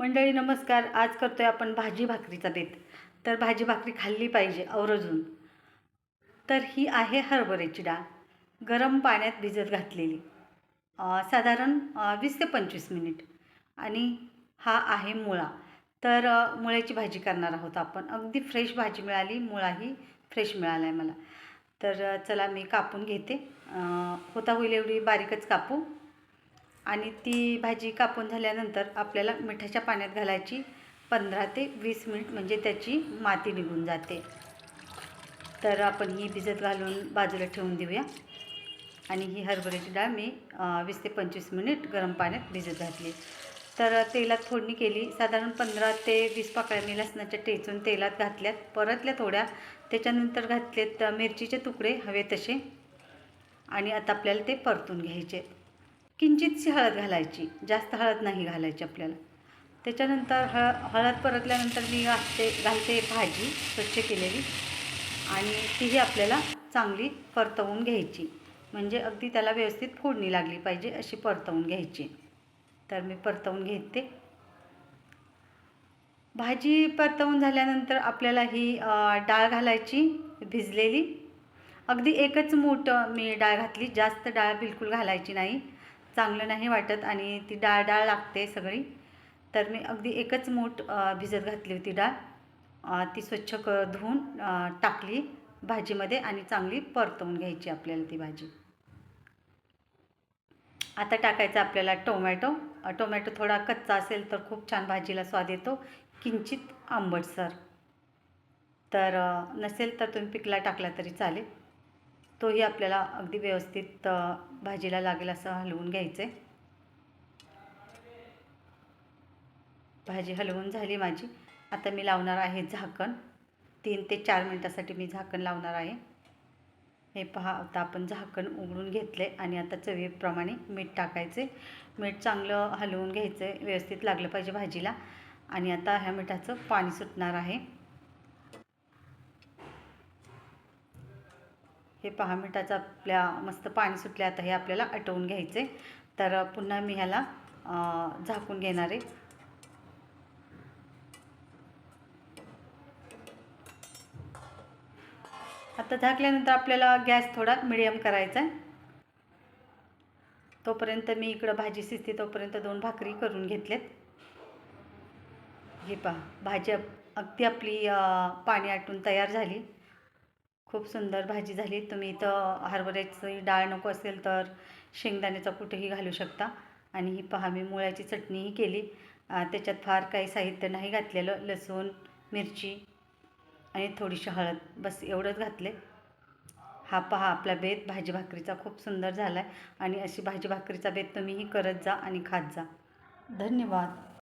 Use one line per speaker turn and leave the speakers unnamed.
मंडळी नमस्कार. आज करतोय आपण भाजी भाकरीचा बेत तर भाजी भाकरी खाल्ली पाहिजे आवर्जून. तर ही आहे हरभऱ्याची डाळ. गरम पाण्यात भिजत घातलेली. साधारण वीस ते पंचवीस मिनिट. आणि हा आहे मुळा. तर मुळ्याची भाजी करणार आहोत आपण. अगदी फ्रेश भाजी मिळाली. मुळाही फ्रेश मिळाला आहे मला. तर चला मी कापून घेते. होता होईल एवढी बारीकच कापू. आणि ती भाजी कापून झाल्यानंतर आपल्याला मिठाच्या पाण्यात घालायची पंधरा ते वीस मिनिट म्हणजे त्याची माती निघून जाते. तर आपण ही भिजत घालून बाजूला ठेवून देऊया. आणि ही हरभऱ्याची डाळ मी वीस ते पंचवीस मिनिट गरम पाण्यात भिजत घातली. तर तेलात फोडणी केली. साधारण पंधरा ते वीस पाकळ्या मी लसणाच्या टेचून तेलात घातल्यात. परतल्या थोड्या. त्याच्यानंतर घातलेत मिरचीचे तुकडे हवे तसे. आणि आता आपल्याला ते परतून घ्यायचे. किंचितशी हळद घालायची. जास्त हळद नाही घालायची आपल्याला. त्याच्यानंतर हळ हळद परतल्यानंतर मी घालते घालते भाजी स्वच्छ केलेली. आणि तीही आपल्याला चांगली परतवून घ्यायची. म्हणजे अगदी त्याला व्यवस्थित फोडणी लागली पाहिजे अशी परतवून घ्यायची. तर मी परतवून घेते. भाजी परतवून झाल्यानंतर आपल्याला ही डाळ घालायची भिजलेली. अगदी एकच मोठं मी डाळ घातली. जास्त डाळ बिलकुल घालायची नाही. चांगलं नाही वाटत आणि ती डाळ डाळ लागते सगळी. तर मी अगदी एकच मूठ भिजत घातली होती डाळ. ती स्वच्छ क धुवून टाकली भाजीमध्ये आणि चांगली परतवून घ्यायची आपल्याला ती भाजी. आता टाकायचं आपल्याला टोमॅटो. टोमॅटो थोडा कच्चा असेल तर खूप छान भाजीला स्वाद येतो. किंचित आंबटसर तर नसेल तर तुम्ही पिकला टाकला तरी चालेल. तोही आपल्याला अगदी व्यवस्थित भाजीला लागेल असं हलवून घ्यायचं आहे भाजी हलवून झाली माझी. आता मी लावणार आहे झाकण. तीन ते चार मिनटासाठी मी झाकण लावणार आहे. हे पहा आता आपण झाकण उघडून घेतले आणि आता चवीप्रमाणे मीठ टाकायचे मीठ चांगलं हलवून घ्यायचं आहे व्यवस्थित लागलं पाहिजे भाजीला. आणि आता ह्या मिठाचं पाणी सुटणार आहे. हे पहा मिठाचं आपल्या मस्त पाणी सुटले आता हे आपल्याला आटवून घ्यायचे तर पुन्हा मी ह्याला झाकून घेणार आहे. आता झाकल्यानंतर आपल्याला गॅस थोडा मिडियम करायचा आहे तोपर्यंत मी इकडं भाजी शिजते तोपर्यंत दोन भाकरी करून घेतल्यात. हे पहा भाजी अगदी आपली पाणी आटून तयार झाली. खूप सुंदर भाजी झाली. तुम्ही इथं हरभऱ्याची डाळ नको असेल तर शेंगदाण्याचा कुठेही घालू शकता. आणि ही पहा मी मुळ्याची चटणीही केली. त्याच्यात फार काही साहित्य नाही घातलेलं. लसूण मिरची आणि थोडीशी हळद. बस एवढंच घातले हा पहा आपला बेत भाजी भाकरीचा खूप सुंदर झाला आहे आणि अशी भाजी भाकरीचा बेत तुम्हीही करत जा आणि खात जा. धन्यवाद.